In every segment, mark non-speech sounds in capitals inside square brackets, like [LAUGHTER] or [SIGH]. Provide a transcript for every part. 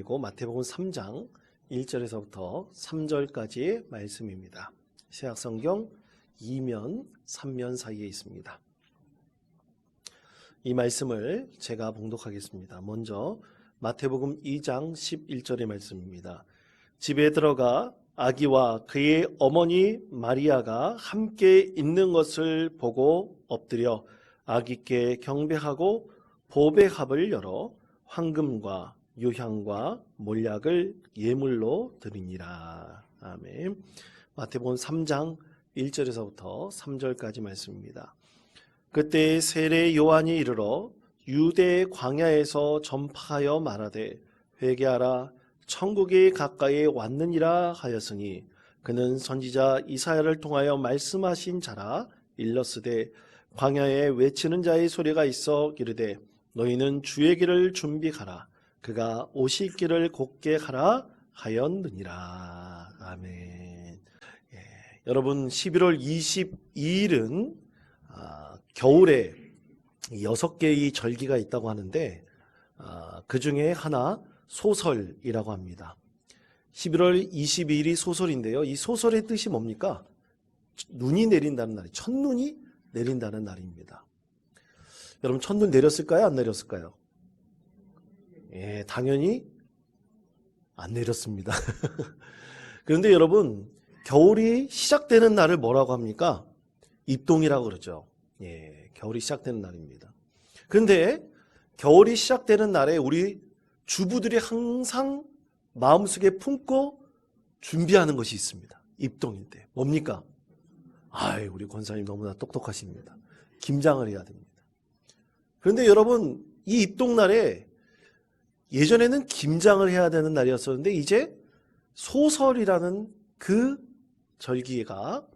그리고 마태복음 3장 1절에서부터 3절까지의 말씀입니다. 세약성경 2면 3면 사이에 있습니다. 이 말씀을 제가 봉독하겠습니다. 먼저 마태복음 2장 11절의 말씀입니다. 집에 들어가 아기와 그의 어머니 마리아가 함께 있는 것을 보고 엎드려 아기께 경배하고 보배합을 열어 황금과 유향과 몰약을 예물로 드리니라. 아멘. 마태복음 3장 1절에서부터 3절까지 말씀입니다. 그때 세례 요한이 이르러 유대 광야에서 전파하여 말하되 회개하라 천국이 가까이 왔느니라 하였으니 그는 선지자 이사야를 통하여 말씀하신 자라 일렀으되 광야에 외치는 자의 소리가 있어 이르되 너희는 주의 길을 준비하라 그가 오실 길을 곧게 하라 하였느니라 아멘. 예, 여러분 11월 22일은 아, 겨울에 여섯 개의 절기가 있다고 하는데 아, 그 중에 하나 소설이라고 합니다. 11월 22일이 소설인데요. 이 소설의 뜻이 뭡니까? 눈이 내린다는 날이 첫눈이 내린다는 날입니다. 여러분 첫눈 내렸을까요? 안 내렸을까요? 예, 당연히 안 내렸습니다. [LAUGHS] 그런데 여러분 겨울이 시작되는 날을 뭐라고 합니까? 입동이라고 그러죠. 예, 겨울이 시작되는 날입니다. 그런데 겨울이 시작되는 날에 우리 주부들이 항상 마음속에 품고 준비하는 것이 있습니다. 입동인데 뭡니까? 아이 우리 권사님 너무나 똑똑하십니다. 김장을 해야 됩니다. 그런데 여러분 이 입동날에 예전에는 김장을 해야 되는 날이었었는데 이제 소설이라는 그 절기가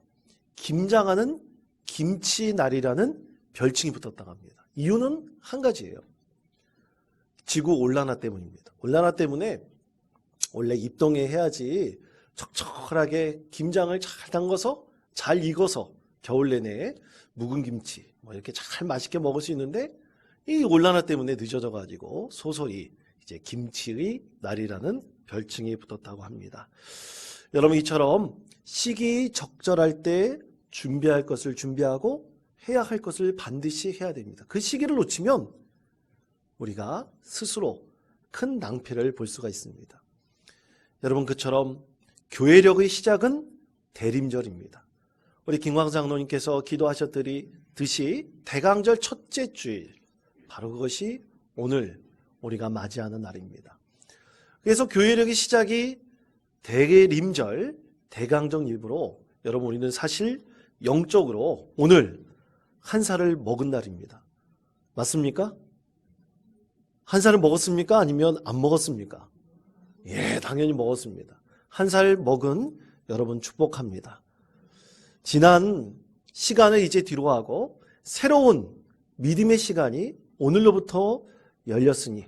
김장하는 김치 날이라는 별칭이 붙었다고 합니다. 이유는 한 가지예요. 지구 온난화 때문입니다. 온난화 때문에 원래 입동에 해야지 척척하게 김장을 잘 담궈서 잘 익어서 겨울 내내 묵은 김치 뭐 이렇게 잘 맛있게 먹을 수 있는데 이 온난화 때문에 늦어져 가지고 소설이 이제 김치의 날이라는 별칭이 붙었다고 합니다. 여러분 이처럼 시기 적절할 때 준비할 것을 준비하고 해야 할 것을 반드시 해야 됩니다. 그 시기를 놓치면 우리가 스스로 큰 낭패를 볼 수가 있습니다. 여러분 그처럼 교회력의 시작은 대림절입니다. 우리 김광 장로님께서 기도하셨듯이 대강절 첫째 주일 바로 그것이 오늘 우리가 맞이하는 날입니다. 그래서 교회력의 시작이 대림절 대강정 일부로 여러분 우리는 사실 영적으로 오늘 한 살을 먹은 날입니다. 맞습니까? 한 살을 먹었습니까? 아니면 안 먹었습니까? 예, 당연히 먹었습니다. 한 살 먹은 여러분 축복합니다. 지난 시간을 이제 뒤로 하고 새로운 믿음의 시간이 오늘로부터 열렸으니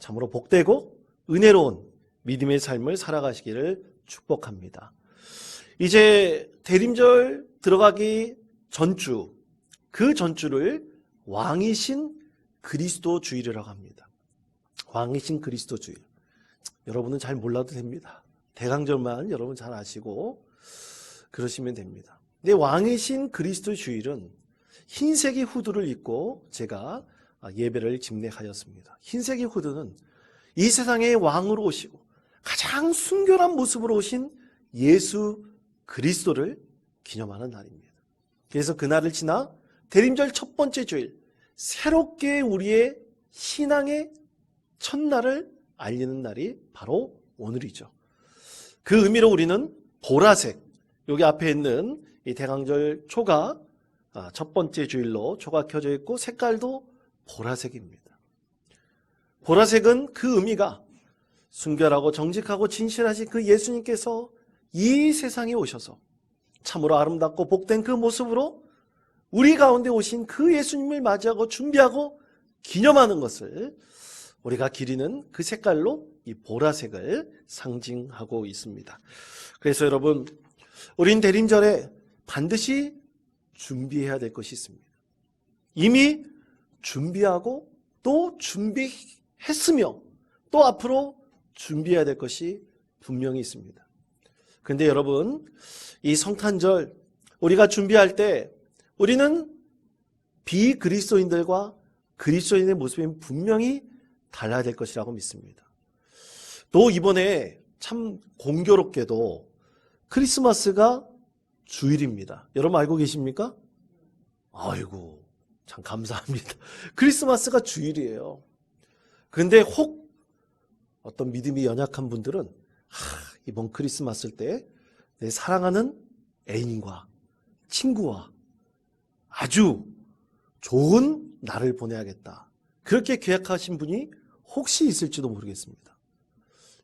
참으로 복되고 은혜로운 믿음의 삶을 살아가시기를 축복합니다. 이제 대림절 들어가기 전주, 그 전주를 왕이신 그리스도 주일이라고 합니다. 왕이신 그리스도 주일. 여러분은 잘 몰라도 됩니다. 대강절만 여러분 잘 아시고 그러시면 됩니다. 근데 왕이신 그리스도 주일은 흰색의 후드를 입고 제가 예배를 집례하였습니다. 흰색의 후드는 이 세상의 왕으로 오시고 가장 순결한 모습으로 오신 예수 그리스도를 기념하는 날입니다. 그래서 그날을 지나 대림절 첫 번째 주일 새롭게 우리의 신앙의 첫날을 알리는 날이 바로 오늘이죠. 그 의미로 우리는 보라색, 여기 앞에 있는 이 대강절 초가 아, 첫 번째 주일로 초가 켜져 있고 색깔도 보라색입니다. 보라색은 그 의미가 순결하고 정직하고 진실하신 그 예수님께서 이 세상에 오셔서 참으로 아름답고 복된 그 모습으로 우리 가운데 오신 그 예수님을 맞이하고 준비하고 기념하는 것을 우리가 기리는 그 색깔로 이 보라색을 상징하고 있습니다. 그래서 여러분, 우린 대림절에 반드시 준비해야 될 것이 있습니다. 이미 준비하고 또 준비했으며 또 앞으로 준비해야 될 것이 분명히 있습니다. 근데 여러분, 이 성탄절 우리가 준비할 때 우리는 비그리스도인들과 그리스도인의 모습이 분명히 달라야 될 것이라고 믿습니다. 또 이번에 참 공교롭게도 크리스마스가 주일입니다. 여러분 알고 계십니까? 아이고, 참 감사합니다. [LAUGHS] 크리스마스가 주일이에요. 근데 혹 어떤 믿음이 연약한 분들은 하, 이번 크리스마스 때 내 사랑하는 애인과 친구와 아주 좋은 날을 보내야겠다. 그렇게 계획하신 분이 혹시 있을지도 모르겠습니다.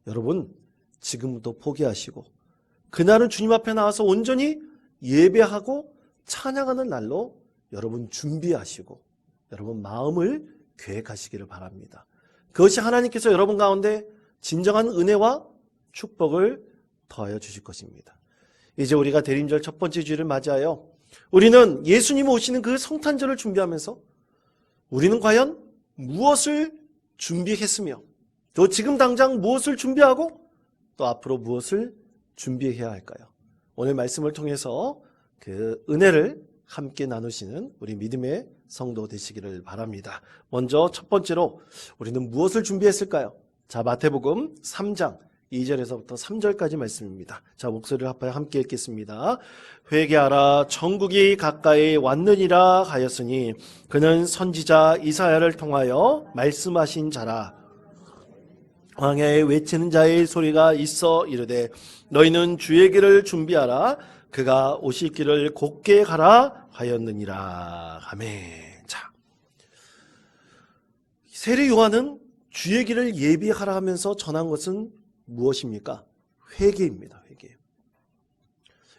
여러분, 지금부터 포기하시고, 그날은 주님 앞에 나와서 온전히 예배하고 찬양하는 날로 여러분 준비하시고, 여러분 마음을 계획하시기를 바랍니다. 그것이 하나님께서 여러분 가운데 진정한 은혜와 축복을 더하여 주실 것입니다. 이제 우리가 대림절 첫 번째 주일을 맞이하여 우리는 예수님 오시는 그 성탄절을 준비하면서 우리는 과연 무엇을 준비했으며 또 지금 당장 무엇을 준비하고 또 앞으로 무엇을 준비해야 할까요? 오늘 말씀을 통해서 그 은혜를 함께 나누시는 우리 믿음의 성도 되시기를 바랍니다. 먼저 첫 번째로 우리는 무엇을 준비했을까요? 자, 마태복음 3장 2절에서부터 3절까지 말씀입니다. 자, 목소리를 합하여 함께 읽겠습니다. 회개하라 천국이 가까이 왔느니라 하였으니 그는 선지자 이사야를 통하여 말씀하신 자라. 광야에 외치는 자의 소리가 있어 이르되 너희는 주의 길을 준비하라 그가 오실 길을 곧게 가라 하였느니라. 아멘. 자. 세례 요한은 주의 길을 예비하라 하면서 전한 것은 무엇입니까? 회개입니다. 회개.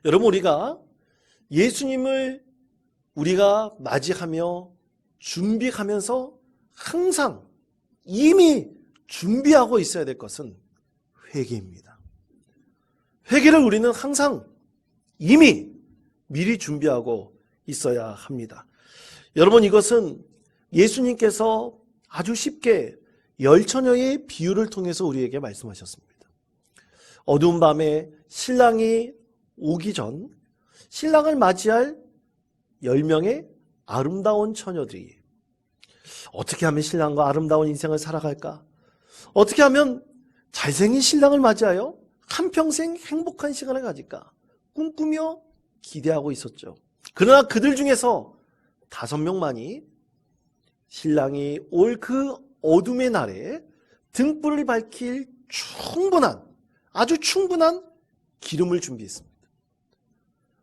여러분 우리가 예수님을 우리가 맞이하며 준비하면서 항상 이미 준비하고 있어야 될 것은 회개입니다. 회개를 우리는 항상 이미 미리 준비하고 있어야 합니다. 여러분 이것은 예수님께서 아주 쉽게 열처녀의 비유를 통해서 우리에게 말씀하셨습니다. 어두운 밤에 신랑이 오기 전 신랑을 맞이할 10명의 아름다운 처녀들이 어떻게 하면 신랑과 아름다운 인생을 살아갈까? 어떻게 하면 잘생긴 신랑을 맞이하여 한평생 행복한 시간을 가질까? 꿈꾸며 기대하고 있었죠. 그러나 그들 중에서 다섯 명만이 신랑이 올 그 어둠의 날에 등불을 밝힐 충분한, 아주 충분한 기름을 준비했습니다.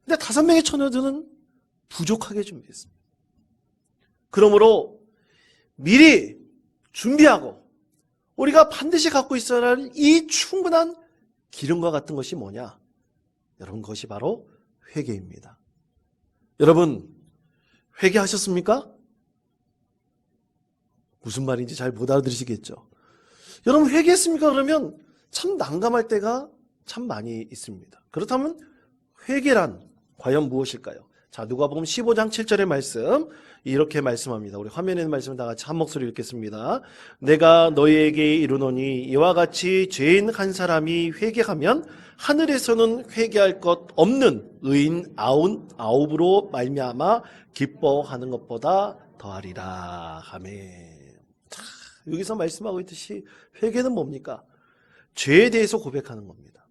근데 다섯 명의 처녀들은 부족하게 준비했습니다. 그러므로 미리 준비하고 우리가 반드시 갖고 있어야 할 이 충분한 기름과 같은 것이 뭐냐? 여러분, 그것이 바로 회개입니다. 여러분, 회개하셨습니까? 무슨 말인지 잘 못 알아들으시겠죠? 여러분, 회개했습니까? 그러면 참 난감할 때가 참 많이 있습니다. 그렇다면 회개란 과연 무엇일까요? 자, 누가복음 15장 7절의 말씀 이렇게 말씀합니다. 우리 화면에 말씀을 다 같이 한 목소리 읽겠습니다. 내가 너희에게 이르노니 이와 같이 죄인 한 사람이 회개하면 하늘에서는 회개할 것 없는 의인 아홉 아홉으로 말미암아 기뻐하는 것보다 더하리라. 아멘. 자, 여기서 말씀하고 있듯이 회개는 뭡니까? 죄에 대해서 고백하는 겁니다.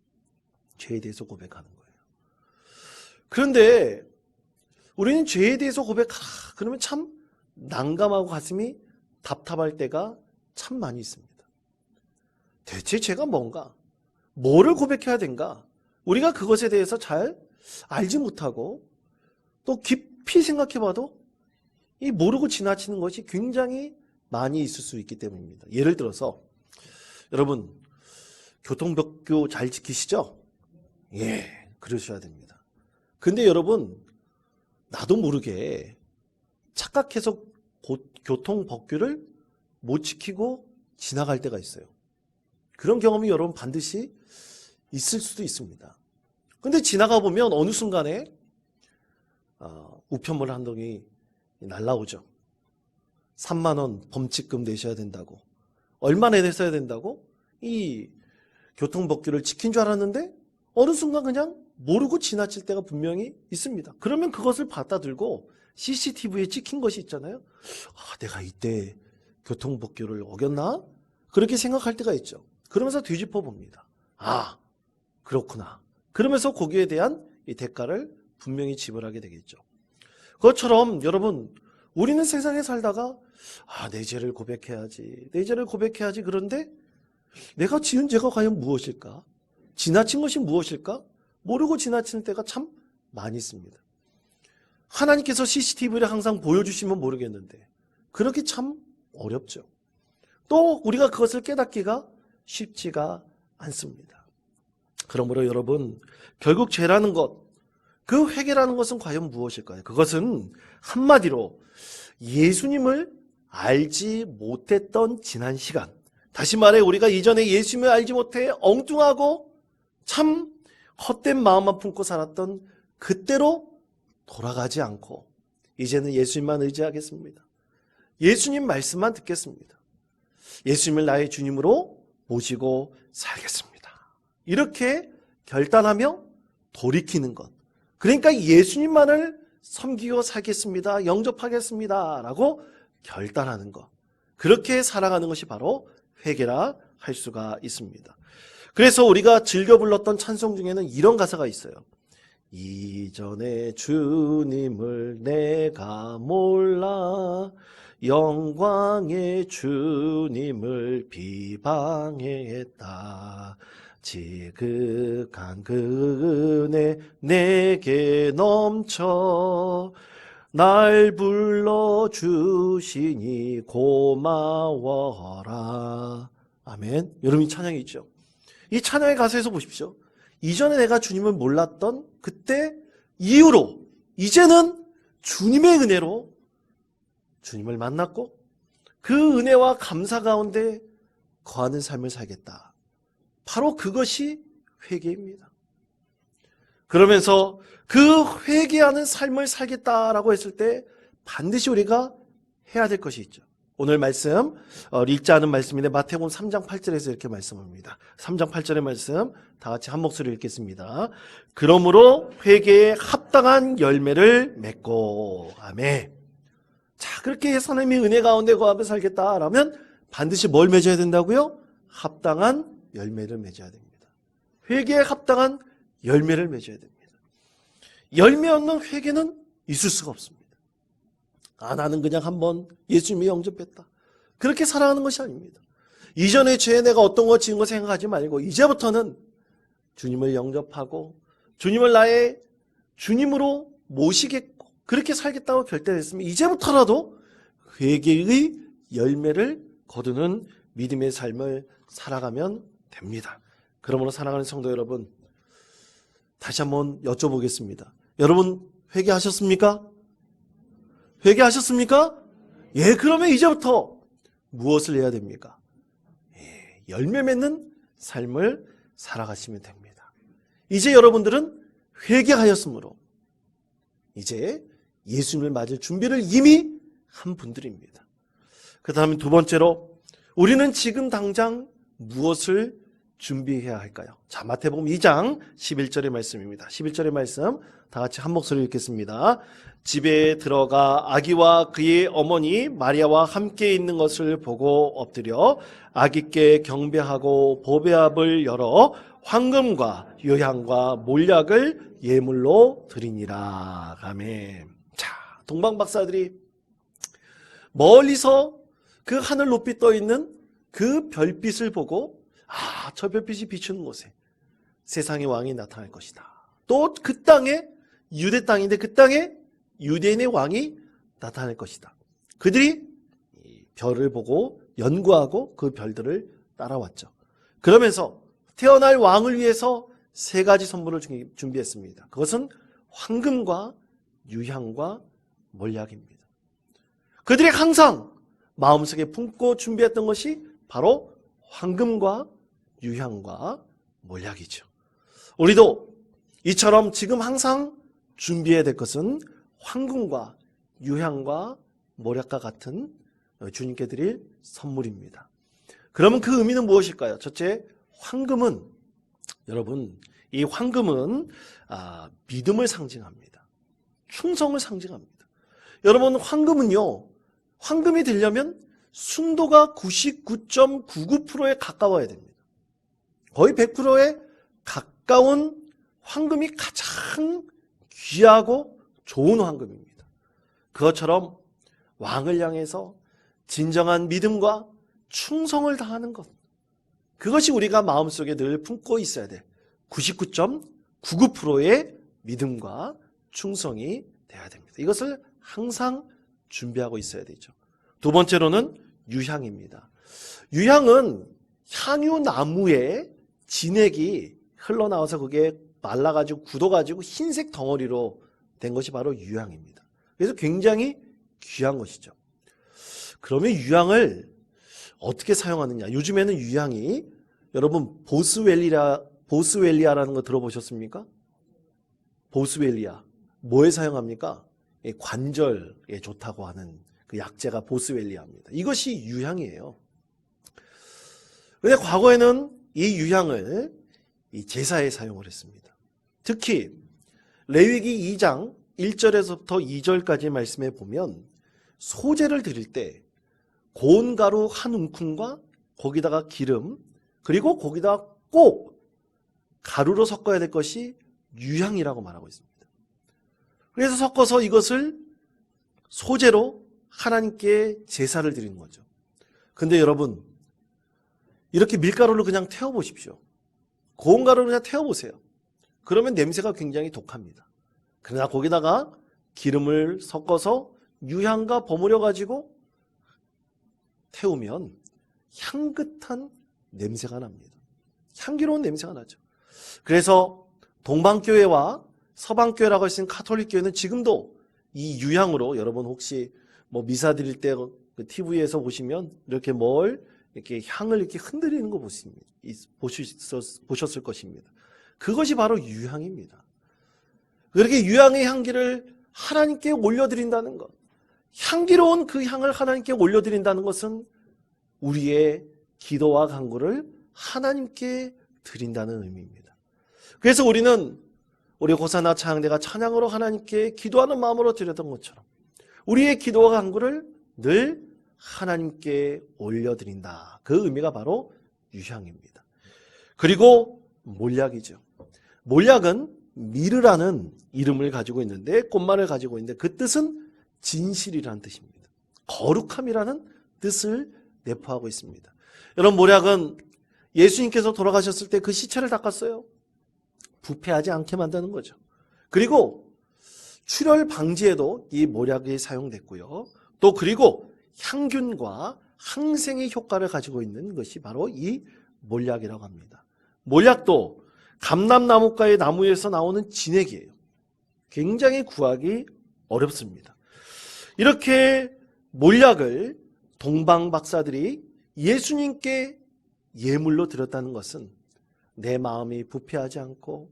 죄에 대해서 고백하는 거예요. 그런데 우리는 죄에 대해서 고백하라. 그러면 참 난감하고 가슴이 답답할 때가 참 많이 있습니다. 대체 죄가 뭔가? 뭐를 고백해야 된가? 우리가 그것에 대해서 잘 알지 못하고 또 깊이 생각해 봐도 이 모르고 지나치는 것이 굉장히 많이 있을 수 있기 때문입니다. 예를 들어서 여러분 교통법규 잘 지키시죠? 예, 그러셔야 됩니다. 근데 여러분 나도 모르게 착각해서 교통법규를 못 지키고 지나갈 때가 있어요. 그런 경험이 여러분 반드시 있을 수도 있습니다. 근데 지나가 보면 어느 순간에 어, 우편물 한 동이 날라오죠. 3만 원 범칙금 내셔야 된다고. 얼마 내셔야 된다고? 이 교통법규를 지킨 줄 알았는데 어느 순간 그냥 모르고 지나칠 때가 분명히 있습니다. 그러면 그것을 받아들고 CCTV에 찍힌 것이 있잖아요. 아, 내가 이때 교통법규를 어겼나? 그렇게 생각할 때가 있죠. 그러면서 뒤집어 봅니다. 아, 그렇구나. 그러면서 거기에 대한 이 대가를 분명히 지불하게 되겠죠. 그것처럼 여러분, 우리는 세상에 살다가 아, 내 죄를 고백해야지. 내 죄를 고백해야지. 그런데 내가 지은 죄가 과연 무엇일까? 지나친 것이 무엇일까? 모르고 지나치는 때가 참 많이 있습니다. 하나님께서 CCTV를 항상 보여주시면 모르겠는데 그렇게 참 어렵죠. 또 우리가 그것을 깨닫기가 쉽지가 않습니다. 그러므로 여러분 결국 죄라는 것, 그 회개라는 것은 과연 무엇일까요? 그것은 한마디로 예수님을 알지 못했던 지난 시간. 다시 말해 우리가 이전에 예수님을 알지 못해 엉뚱하고 참 헛된 마음만 품고 살았던 그때로 돌아가지 않고 이제는 예수님만 의지하겠습니다. 예수님 말씀만 듣겠습니다. 예수님을 나의 주님으로 모시고 살겠습니다. 이렇게 결단하며 돌이키는 것. 그러니까 예수님만을 섬기고 살겠습니다. 영접하겠습니다. 라고 결단하는 것. 그렇게 살아가는 것이 바로 회개라 할 수가 있습니다. 그래서 우리가 즐겨 불렀던 찬송 중에는 이런 가사가 있어요. 이전에 주님을 내가 몰라 영광의 주님을 비방했다. 지극한 그 은혜 내게 넘쳐 날 불러 주시니 고마워라. 아멘. 여러분 이 찬양이 있죠. 이 찬양의 가사에서 보십시오. 이전에 내가 주님을 몰랐던 그때 이후로 이제는 주님의 은혜로 주님을 만났고 그 은혜와 감사 가운데 거하는 삶을 살겠다. 바로 그것이 회개입니다. 그러면서 그 회개하는 삶을 살겠다라고 했을 때 반드시 우리가 해야 될 것이 있죠. 오늘 말씀 어, 읽지 않은 말씀인데 마태복음 3장 8절에서 이렇게 말씀합니다. 3장 8절의 말씀 다 같이 한 목소리 읽겠습니다. 그러므로 회개에 합당한 열매를 맺고 아멘. 자 그렇게 하나님의 은혜 가운데 거하며 살겠다라면 반드시 뭘 맺어야 된다고요? 합당한 열매를 맺어야 됩니다. 회개에 합당한 열매를 맺어야 됩니다. 열매 없는 회개는 있을 수가 없습니다. 아, 나는 그냥 한번 예수님이 영접했다. 그렇게 살아가는 것이 아닙니다. 이전의 죄에 내가 어떤 거 지은 거 생각하지 말고, 이제부터는 주님을 영접하고, 주님을 나의 주님으로 모시겠고, 그렇게 살겠다고 결단했으면, 이제부터라도 회개의 열매를 거두는 믿음의 삶을 살아가면 됩니다. 그러므로 사랑하는 성도 여러분, 다시 한번 여쭤보겠습니다. 여러분, 회개하셨습니까? 회개하셨습니까? 예, 그러면 이제부터 무엇을 해야 됩니까? 예, 열매 맺는 삶을 살아가시면 됩니다. 이제 여러분들은 회개하였으므로 이제 예수님을 맞을 준비를 이미 한 분들입니다. 그 다음에 두 번째로 우리는 지금 당장 무엇을 준비해야 할까요? 자, 마태복음 2장 11절의 말씀입니다. 11절의 말씀 다 같이 한 목소리 읽겠습니다. 집에 들어가 아기와 그의 어머니 마리아와 함께 있는 것을 보고 엎드려 아기께 경배하고 보배압을 열어 황금과 유향과 몰약을 예물로 드리니라. 아멘. 자, 동방 박사들이 멀리서 그 하늘 높이 떠 있는 그 별빛을 보고 아, 저 별빛이 비추는 곳에 세상의 왕이 나타날 것이다. 또 그 땅에 유대 땅인데 그 땅에 유대인의 왕이 나타날 것이다. 그들이 별을 보고 연구하고 그 별들을 따라왔죠. 그러면서 태어날 왕을 위해서 세 가지 선물을 준비했습니다. 그것은 황금과 유향과 몰약입니다. 그들이 항상 마음속에 품고 준비했던 것이 바로 황금과 유향과 몰약이죠. 우리도 이처럼 지금 항상 준비해야 될 것은 황금과 유향과 모략과 같은 주님께 드릴 선물입니다. 그러면 그 의미는 무엇일까요? 첫째, 황금은 여러분 이 황금은 아, 믿음을 상징합니다. 충성을 상징합니다. 여러분 황금은요. 황금이 되려면 순도가 99.99%에 가까워야 됩니다. 거의 100%에 가까운 황금이 가장 귀하고 좋은 황금입니다. 그것처럼 왕을 향해서 진정한 믿음과 충성을 다하는 것. 그것이 우리가 마음속에 늘 품고 있어야 돼. 99.99%의 믿음과 충성이 돼야 됩니다. 이것을 항상 준비하고 있어야 되죠. 두 번째로는 유향입니다. 유향은 향유 나무의 진액이 흘러나와서 그게 말라가지고 굳어가지고 흰색 덩어리로 된 것이 바로 유향입니다. 그래서 굉장히 귀한 것이죠. 그러면 유향을 어떻게 사용하느냐? 요즘에는 유향이 여러분 보스웰리아 보스웰리아라는 거 들어보셨습니까? 보스웰리아 뭐에 사용합니까? 예, 관절에 좋다고 하는 그 약재가 보스웰리아입니다. 이것이 유향이에요. 근데 과거에는 이 유향을 이 제사에 사용을 했습니다. 특히 레위기 2장 1절에서부터 2절까지 말씀에 보면 소제를 드릴 때 고운 가루 한 움큼과 거기다가 기름 그리고 거기다 꼭 가루로 섞어야 될 것이 유향이라고 말하고 있습니다. 그래서 섞어서 이것을 소재로 하나님께 제사를 드리는 거죠. 근데 여러분 이렇게 밀가루를 그냥 태워 보십시오. 고운 가루를 그냥 태워 보세요. 그러면 냄새가 굉장히 독합니다. 그러나 거기다가 기름을 섞어서 유향과 버무려 가지고 태우면 향긋한 냄새가 납니다. 향기로운 냄새가 나죠. 그래서 동방교회와 서방교회라고 할수 있는 카톨릭교회는 지금도 이 유향으로 여러분 혹시 뭐 미사 드릴 때 TV에서 보시면 이렇게 뭘 이렇게 향을 이렇게 흔들리는 거 보십니다. 보셨을 것입니다. 그것이 바로 유향입니다. 그렇게 유향의 향기를 하나님께 올려드린다는 것. 향기로운 그 향을 하나님께 올려드린다는 것은 우리의 기도와 간구를 하나님께 드린다는 의미입니다. 그래서 우리는 우리 고사나 차양대가 찬양으로 하나님께 기도하는 마음으로 드렸던 것처럼 우리의 기도와 간구를 늘 하나님께 올려드린다. 그 의미가 바로 유향입니다. 그리고 몰약이죠. 몰약은 미르라는 이름을 가지고 있는데 꽃말을 가지고 있는데 그 뜻은 진실이라는 뜻입니다. 거룩함이라는 뜻을 내포하고 있습니다. 여러분 몰약은 예수님께서 돌아가셨을 때 그 시체를 닦았어요. 부패하지 않게 만드는 거죠. 그리고 출혈 방지에도 이 모략이 사용됐고요. 또 그리고 향균과 항생의 효과를 가지고 있는 것이 바로 이 몰약이라고 합니다. 몰약도 감람나무가의 나무에서 나오는 진액이에요. 굉장히 구하기 어렵습니다. 이렇게 몰약을 동방 박사들이 예수님께 예물로 드렸다는 것은 내 마음이 부패하지 않고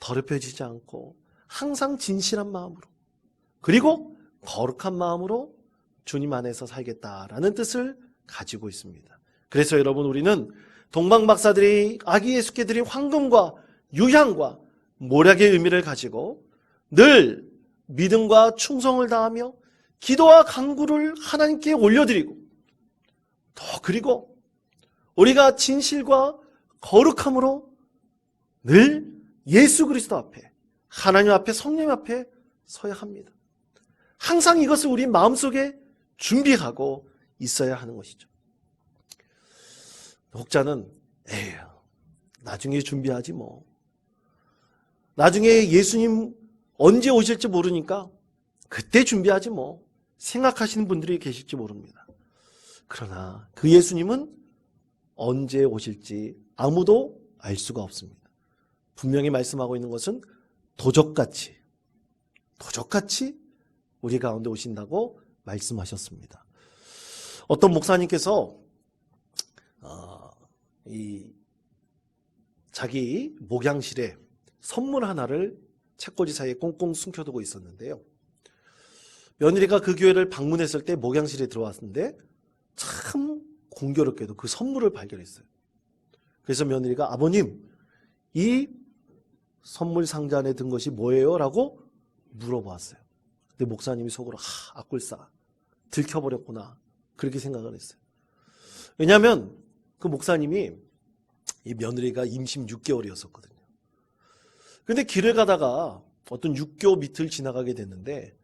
더럽혀지지 않고 항상 진실한 마음으로 그리고 거룩한 마음으로 주님 안에서 살겠다라는 뜻을 가지고 있습니다. 그래서 여러분 우리는 동방 박사들이 아기 예수께 드린 황금과 유향과 모략의 의미를 가지고 늘 믿음과 충성을 다하며 기도와 간구를 하나님께 올려드리고 더 그리고 우리가 진실과 거룩함으로 늘 예수 그리스도 앞에 하나님 앞에 성령 앞에 서야 합니다. 항상 이것을 우리 마음속에 준비하고 있어야 하는 것이죠. 혹자는 에휴 나중에 준비하지 뭐. 나중에 예수님 언제 오실지 모르니까 그때 준비하지 뭐. 생각하시는 분들이 계실지 모릅니다. 그러나 그 예수님은 언제 오실지 아무도 알 수가 없습니다. 분명히 말씀하고 있는 것은 도적같이, 도적같이 우리 가운데 오신다고 말씀하셨습니다. 어떤 목사님께서 어, 이 자기 목양실에 선물 하나를 책꽂이 사이에 꽁꽁 숨겨두고 있었는데요. 며느리가 그 교회를 방문했을 때 목양실에 들어왔는데 참 공교롭게도 그 선물을 발견했어요. 그래서 며느리가 아버님, 이 선물 상자 안에 든 것이 뭐예요? 라고 물어봤어요. 근데 목사님이 속으로, 하, 악굴싸. 들켜버렸구나. 그렇게 생각을 했어요. 왜냐하면 그 목사님이 이 며느리가 임신 6개월이었었거든요. 근데 길을 가다가 어떤 6개월 밑을 지나가게 됐는데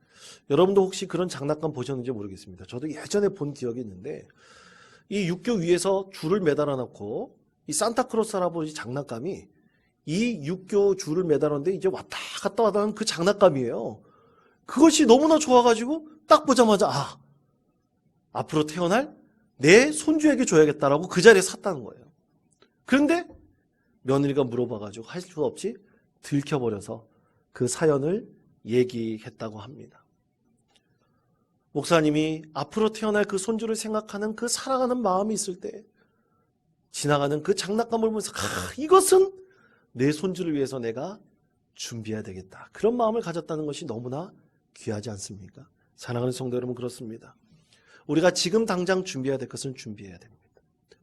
여러분도 혹시 그런 장난감 보셨는지 모르겠습니다. 저도 예전에 본 기억이 있는데 이 육교 위에서 줄을 매달아 놓고 이 산타크로스 할아버지 장난감이 이 육교 줄을 매달았는데 이제 왔다 갔다 왔다 하는 그 장난감이에요. 그것이 너무나 좋아가지고 딱 보자마자 아 앞으로 태어날 내 손주에게 줘야겠다라고 그 자리에 샀다는 거예요. 그런데 며느리가 물어봐가지고 할 수 없이 들켜버려서 그 사연을 얘기했다고 합니다. 목사님이 앞으로 태어날 그 손주를 생각하는 그 사랑하는 마음이 있을 때 지나가는 그 장난감을 보면서 아, 이것은 내 손주를 위해서 내가 준비해야 되겠다. 그런 마음을 가졌다는 것이 너무나 귀하지 않습니까? 사랑하는 성도 여러분 그렇습니다. 우리가 지금 당장 준비해야 될 것은 준비해야 됩니다.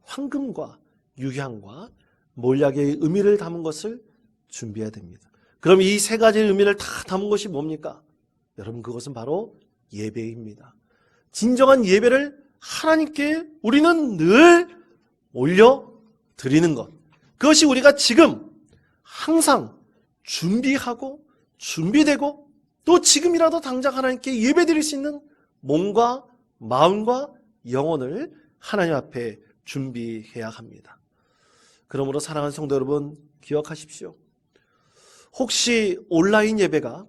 황금과 유향과 몰약의 의미를 담은 것을 준비해야 됩니다. 그럼 이 세 가지의 의미를 다 담은 것이 뭡니까? 여러분 그것은 바로 예배입니다. 진정한 예배를 하나님께 우리는 늘 올려 드리는 것. 그것이 우리가 지금 항상 준비하고 준비되고 또 지금이라도 당장 하나님께 예배 드릴 수 있는 몸과 마음과 영혼을 하나님 앞에 준비해야 합니다. 그러므로 사랑하는 성도 여러분 기억하십시오. 혹시 온라인 예배가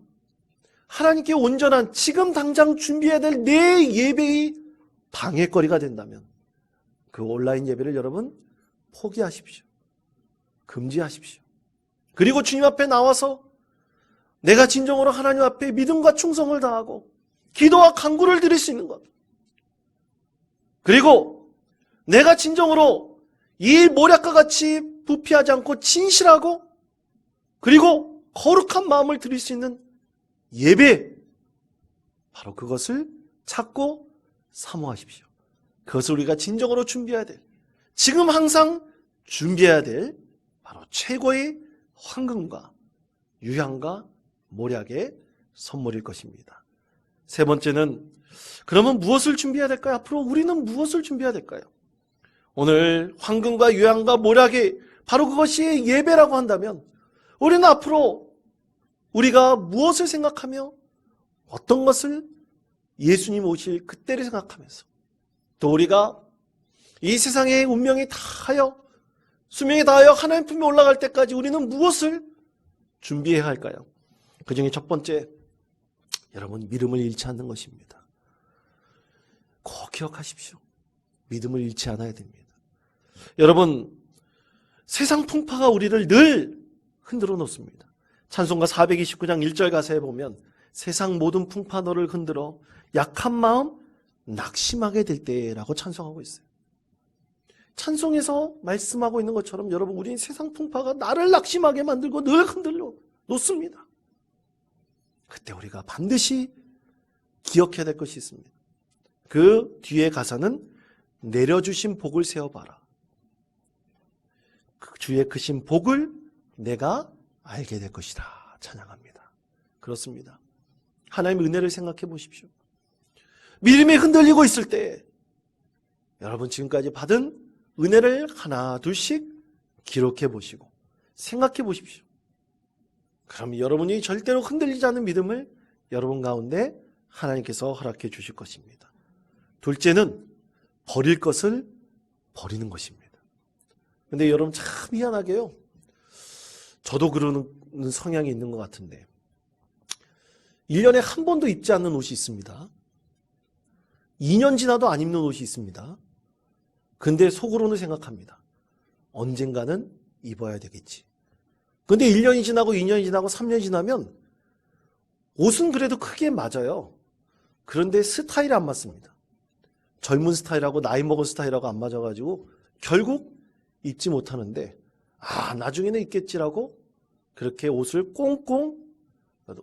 하나님께 온전한 지금 당장 준비해야 될 내 예배의 방해거리가 된다면 그 온라인 예배를 여러분 포기하십시오. 금지하십시오. 그리고 주님 앞에 나와서 내가 진정으로 하나님 앞에 믿음과 충성을 다하고 기도와 간구를 드릴 수 있는 것. 그리고 내가 진정으로 이 모략과 같이 부피하지 않고 진실하고 그리고 거룩한 마음을 드릴 수 있는 예배. 바로 그것을 찾고 사모하십시오. 그것을 우리가 진정으로 준비해야 될, 지금 항상 준비해야 될 바로 최고의 황금과 유향과 모략의 선물일 것입니다. 세 번째는 그러면 무엇을 준비해야 될까요? 앞으로 우리는 무엇을 준비해야 될까요? 오늘 황금과 유향과 모략이 바로 그것이 예배라고 한다면 우리는 앞으로 우리가 무엇을 생각하며 어떤 것을 예수님 오실 그때를 생각하면서 또 우리가 이 세상의 운명이 다하여 수명이 다하여 하나님 품에 올라갈 때까지 우리는 무엇을 준비해야 할까요? 그 중에 첫 번째 여러분 믿음을 잃지 않는 것입니다. 꼭 기억하십시오. 믿음을 잃지 않아야 됩니다. 여러분 세상 풍파가 우리를 늘 흔들어 놓습니다. 찬송가 429장 1절 가사에 보면 세상 모든 풍파 너를 흔들어 약한 마음 낙심하게 될 때라고 찬송하고 있어요. 찬송에서 말씀하고 있는 것처럼 여러분 우리는 세상 풍파가 나를 낙심하게 만들고 늘 흔들려 놓습니다. 그때 우리가 반드시 기억해야 될 것이 있습니다. 그 뒤에 가사는 내려주신 복을 세어봐라. 그 주의 크신 복을 내가 알게 될 것이다. 찬양합니다. 그렇습니다. 하나님의 은혜를 생각해 보십시오. 믿음이 흔들리고 있을 때 여러분 지금까지 받은 은혜를 하나 둘씩 기록해 보시고 생각해 보십시오. 그럼 여러분이 절대로 흔들리지 않는 믿음을 여러분 가운데 하나님께서 허락해 주실 것입니다. 둘째는 버릴 것을 버리는 것입니다. 근데 여러분 참 미안하게요. 저도 그러는 성향이 있는 것 같은데 1년에 한 번도 입지 않는 옷이 있습니다. 2년 지나도 안 입는 옷이 있습니다. 근데 속으로는 생각합니다. 언젠가는 입어야 되겠지. 근데 1년이 지나고 2년이 지나고 3년이 지나면 옷은 그래도 크게 맞아요. 그런데 스타일이 안 맞습니다. 젊은 스타일하고 나이 먹은 스타일하고 안 맞아가지고 결국 입지 못하는데 아 나중에는 입겠지라고 그렇게 옷을 꽁꽁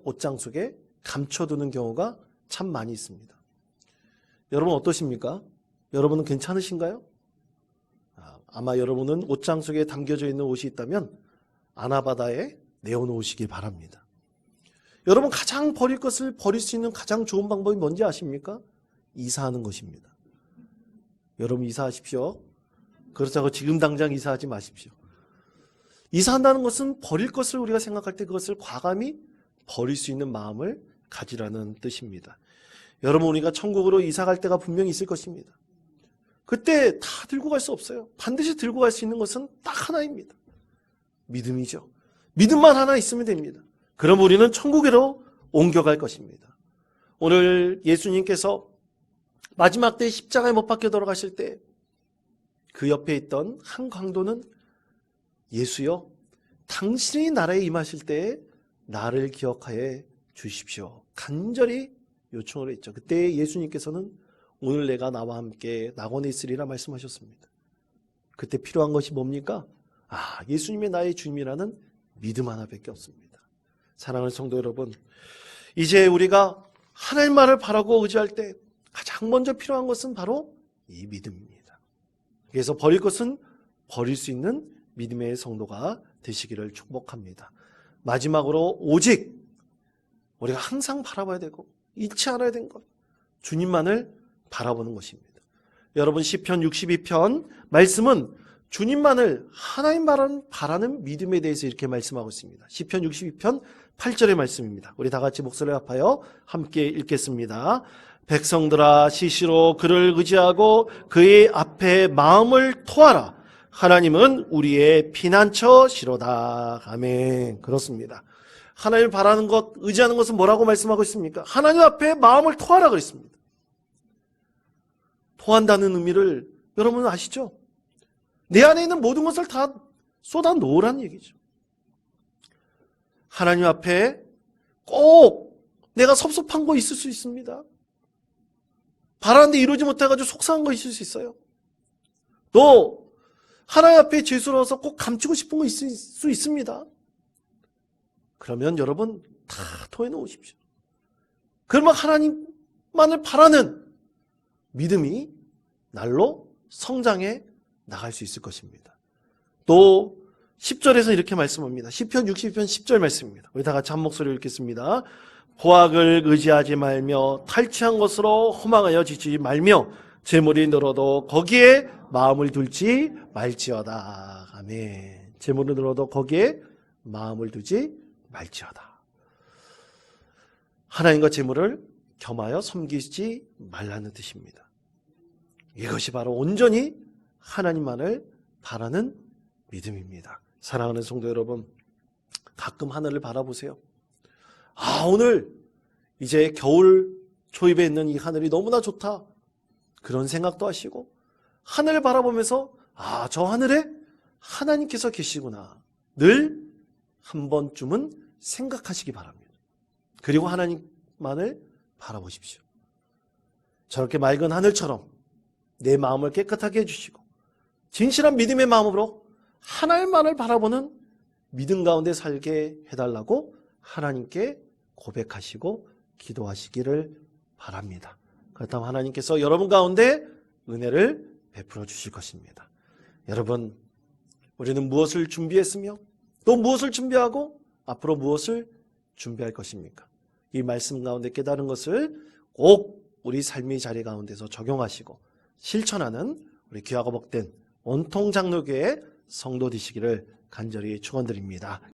옷장 속에 감춰두는 경우가 참 많이 있습니다. 여러분 어떠십니까? 여러분은 괜찮으신가요? 아, 아마 여러분은 옷장 속에 담겨져 있는 옷이 있다면 아나바다에 내어놓으시기 바랍니다. 여러분 가장 버릴 것을 버릴 수 있는 가장 좋은 방법이 뭔지 아십니까? 이사하는 것입니다. 여러분 이사하십시오. 그렇다고 지금 당장 이사하지 마십시오. 이사한다는 것은 버릴 것을 우리가 생각할 때 그것을 과감히 버릴 수 있는 마음을 가지라는 뜻입니다. 여러분 우리가 천국으로 이사 갈 때가 분명히 있을 것입니다. 그때 다 들고 갈 수 없어요. 반드시 들고 갈 수 있는 것은 딱 하나입니다. 믿음이죠. 믿음만 하나 있으면 됩니다. 그럼 우리는 천국으로 옮겨갈 것입니다. 오늘 예수님께서 마지막 때 십자가에 못 박혀 돌아가실 때 그 옆에 있던 한 강도는 예수여 당신이 나라에 임하실 때에 나를 기억하여 주십시오. 간절히 요청을 했죠. 그때 예수님께서는 오늘 내가 나와 함께 낙원에 있으리라 말씀하셨습니다. 그때 필요한 것이 뭡니까? 아, 예수님의 나의 주님이라는 믿음 하나밖에 없습니다. 사랑하는 성도 여러분, 이제 우리가 말을 바라고 의지할 때 가장 먼저 필요한 것은 바로 이 믿음입니다. 그래서 버릴 것은 버릴 수 있는 믿음의 성도가 되시기를 축복합니다. 마지막으로 오직 우리가 항상 바라봐야 되고 잃지 않아야 되는 것 주님만을 바라보는 것입니다. 여러분 시편 62편 말씀은 주님만을 하나님 바라는, 바라는 믿음에 대해서 이렇게 말씀하고 있습니다. 시편 62편 8절의 말씀입니다. 우리 다 같이 목소리를 합하여 함께 읽겠습니다. 백성들아 시시로 그를 의지하고 그의 앞에 마음을 토하라. 하나님은 우리의 피난처시로다. 아멘. 그렇습니다. 하나님을 바라는 것, 의지하는 것은 뭐라고 말씀하고 있습니까? 하나님 앞에 마음을 토하라 그랬습니다. 토한다는 의미를 여러분 아시죠? 내 안에 있는 모든 것을 다 쏟아 놓으라는 얘기죠. 하나님 앞에 꼭 내가 섭섭한 거 있을 수 있습니다. 바라는데 이루지 못해가지고 속상한 거 있을 수 있어요. 또 하나님 앞에 죄스러워서 꼭 감추고 싶은 거 있을 수 있습니다. 그러면 여러분 다 토해 놓으십시오. 그러면 하나님만을 바라는 믿음이 날로 성장해 나갈 수 있을 것입니다. 또 10절에서 이렇게 말씀합니다. 10편 60편 10절 말씀입니다. 우리 다 같이 한 목소리 읽겠습니다. 보악을 의지하지 말며 탈취한 것으로 허망하여 지치지 말며 재물이 늘어도 거기에 마음을 둘지 말지어다. 아멘. 재물이 늘어도 거기에 마음을 두지 말지어다. 하나님과 재물을 겸하여 섬기지 말라는 뜻입니다. 이것이 바로 온전히 하나님만을 바라는 믿음입니다. 사랑하는 성도 여러분, 가끔 하늘을 바라보세요. 아, 오늘 이제 겨울 초입에 있는 이 하늘이 너무나 좋다. 그런 생각도 하시고, 하늘을 바라보면서, 아, 저 하늘에 하나님께서 계시구나. 늘 한 번쯤은 생각하시기 바랍니다. 그리고 하나님만을 바라보십시오. 저렇게 맑은 하늘처럼 내 마음을 깨끗하게 해주시고, 진실한 믿음의 마음으로 하나님만을 바라보는 믿음 가운데 살게 해달라고 하나님께 고백하시고 기도하시기를 바랍니다. 그렇다면 하나님께서 여러분 가운데 은혜를 베풀어 주실 것입니다. 여러분, 우리는 무엇을 준비했으며 또 무엇을 준비하고 앞으로 무엇을 준비할 것입니까? 이 말씀 가운데 깨달은 것을 꼭 우리 삶의 자리 가운데서 적용하시고 실천하는 우리 귀하고 복된 온통 장로교의 성도 되시기를 간절히 축원드립니다.